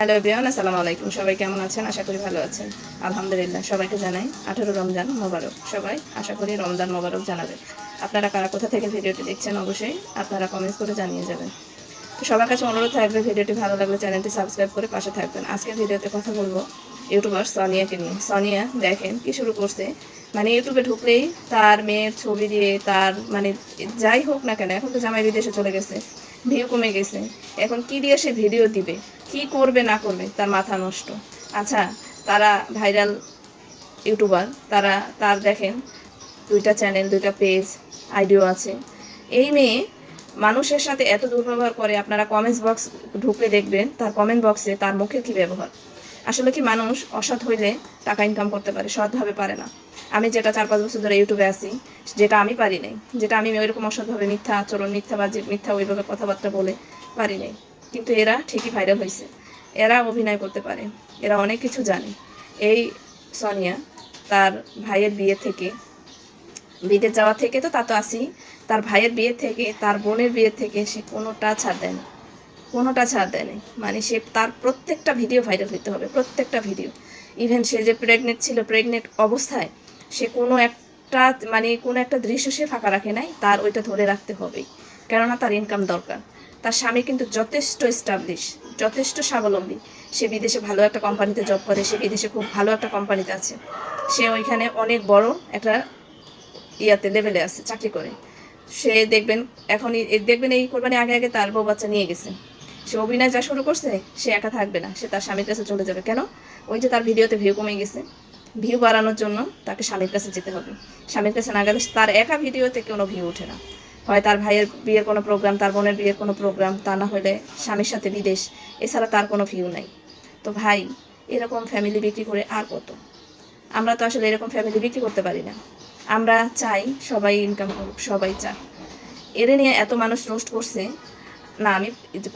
Hello everyone আসসালামু আলাইকুম। সবাই কেমন আছেন? আশা করি ভালো আছেন। আলহামদুলিল্লাহ, সবাইকে জানাই আঠারো রমজান মোবারক। সবাই আশা করি রমজান মোবারক জানাবেন। আপনারা কারা কোথা থেকে ভিডিওটি দেখছেন অবশ্যই আপনারা কমেন্টস করে জানিয়ে যাবেন। তো সবার কাছে অনুরোধ থাকবে ভিডিওটি ভালো লাগলে চ্যানেলটি সাবস্ক্রাইব করে পাশে থাকবেন। আজকের ভিডিওতে কথা বলব ইউটিউবার সোনিয়াকে নিয়ে। সোনিয়া, দেখেন কি শুরু করছে। মানে ইউটিউবে ঢুকলেই তার মেয়ের ছবি দিয়ে তার মানে যাই হোক না কেন, এখন তো জামাই বিদেশে চলে গেছে, ভিউ কমে গেছে। এখন কি দিয়ে সে ভিডিও দিবে? কি করবে না করবে, তার মাথা নষ্ট। আচ্ছা তারা ভাইরাল ইউটিউবার তারা, তার দেখেন, দুইটা চ্যানেল দুইটা পেজ আইডিও আছে। এই মেয়ে মানুষের সাথে এত দুর্ব্যবহার করে, আপনারা কমেন্টস বক্স ঢুকলে দেখবেন, তার কমেন্ট বক্সে তার মুখের কি ব্যবহার? আসলে কি মানুষ অসৎ হইলে টাকা ইনকাম করতে পারে, সৎভাবে পারে না। আমি যেটা চার পাঁচ বছর ধরে ইউটিউবে আছি, যেটা আমি পারি নাই, যেটা আমি ওইরকম অসৎভাবে মিথ্যা আচরণ মিথ্যাবাজি মিথ্যা ওইভাবে কথাবার্তা বলে পারি নাই। কিন্তু এরা ঠিকই ভাইরাল হয়েছে এরা অভিনয় করতে পারে, এরা অনেক কিছু জানে। এই সোনিয়া, তার ভাইয়ের বিয়ে থেকে, বিদেশ যাওয়া থেকে তো তা তো আসি তার ভাইয়ের বিয়ে থেকে, তার বোনের বিয়ে থেকে সে কোনোটা ছাড় দেয় না। কোনোটা ছাড় দেয় নাই। মানে সে তার প্রত্যেকটা ভিডিও ভাইরাল হইতে হবে, প্রত্যেকটা ভিডিও ইভেন সে যে প্রেগনেন্ট ছিল প্রেগনেন্ট অবস্থায়, সে কোনো একটা মানে কোনো একটা দৃশ্য সে ফাঁকা রাখে নাই, তার ওইটা ধরে রাখতে হবেই কেননা তার ইনকাম দরকার। তার স্বামী কিন্তু যথেষ্ট স্টাবলিশ যথেষ্ট স্বাবলম্বী। সে বিদেশে ভালো একটা কোম্পানিতে জব করে, সে বিদেশে খুব ভালো একটা কোম্পানিতে আছে। সে ওইখানে অনেক বড় একটা ইয়াতে লেভেলে আছে, চাকরি করে। সে দেখবেন, এখন দেখবেন এই কোরবানি আগে আগে তার বউ বাচ্চা নিয়ে গেছে। সে অভিনয় যা শুরু করছে, সে একা থাকবে না। সে তার স্বামীর কাছে চলে যাবে। কেন? ওই যে তার ভিডিওতে ভিউ কমে গেছে। ভিউ বাড়ানোর জন্য তাকে স্বামীর কাছে যেতে হবে। স্বামীর কাছে না গেলে তার একা ভিডিওতে কোনো ভিউ ওঠে না। হয় তার ভাইয়ের বিয়ের কোনো প্রোগ্রাম তার বোনের বিয়ের কোনো প্রোগ্রাম তা না হলে স্বামীর সাথে বিদেশ। এছাড়া তার কোনো ভিউ নাই। তো ভাই, এরকম ফ্যামিলি বিক্রি করে আর কত? আমরা তো আসলে এরকম ফ্যামিলি বিক্রি করতে পারি না। আমরা চাই সবাই ইনকাম করুক, সবাই চায় এর নিয়ে এত মানুষ রোস্ট করছে, না, আমি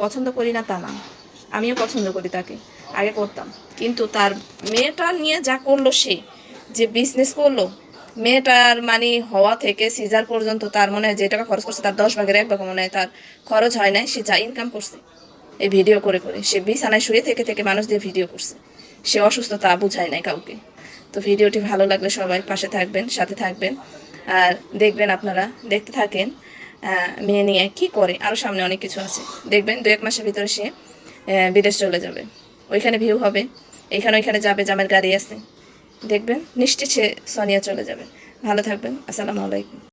পছন্দ করি না তা না। আমিও পছন্দ করি তাকে, আগে করতাম। কিন্তু তার মেয়েটা নিয়ে যা করল সে, যে বিজনেস করল মেয়েটার মানে হওয়া থেকে সিজার পর্যন্ত তার মনে হয় যে টাকা খরচ করছে, তার দশ ভাগের এক ভাগ মনে হয় তার খরচ হয় নাই, সে যা ইনকাম করছে। এই ভিডিও করে করে, সে বিছানায় শুয়ে থেকে থেকে মানুষ দিয়ে ভিডিও করছে। সে অসুস্থ তা বুঝায় নাই কাউকে। তো ভিডিওটি ভালো লাগলে সবাই পাশে থাকবেন, সাথে থাকবেন। আর দেখবেন আপনারা, দেখতে থাকেন মেয়ে নিয়ে কি করে। আরও সামনে অনেক কিছু আছে। দেখবেন দু এক মাসের ভিতরে সে বিদেশ চলে যাবে। ওইখানে ভিউ হবে। এইখানে ওইখানে যাবে, জামের গাড়ি আছে। দেখবেন। নিশ্চিত সে সনিয়া চলে যাবে। ভালো থাকবেন। আসসালামু আলাইকুম।